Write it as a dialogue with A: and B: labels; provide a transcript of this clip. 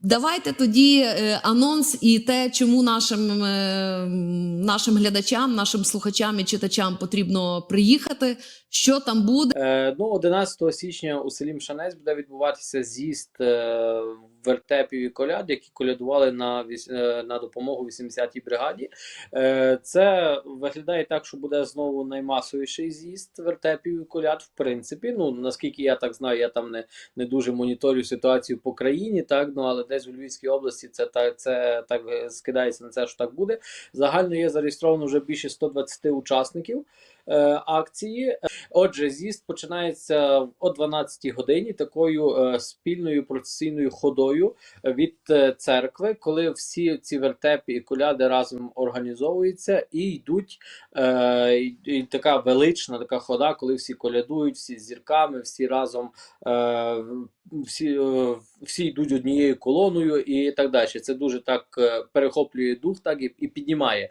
A: Давайте тоді е, анонс і те, чому нашим, е, нашим глядачам, нашим слухачам і читачам потрібно приїхати, що там буде.
B: Е, ну, 11 січня у селі Мшанець буде відбуватися з'їзд е, вертепів і коляд, які колядували на, е, на допомогу 80-й бригаді. Е, це виглядає так, що буде знову наймасовіший з'їзд вертепів і коляд, в принципі. Ну, наскільки я так знаю, я там не, не дуже моніторю ситуацію по країні, так, ну, але десь у Львівській області це, так, це так е, скидається на це, що так буде. Загально є зареєстровано вже більше 120 учасників акції. Отже, з'їзд починається о 12 годині такою е, спільною процесійною ходою від е, церкви, коли всі ці вертепи і коляди разом організовуються і йдуть е, і, така велична така хода, коли всі колядують, всі з зірками, всі разом е, всі, е, всі йдуть однією колоною і так далі. Це дуже так е, перехоплює дух, так і, і піднімає.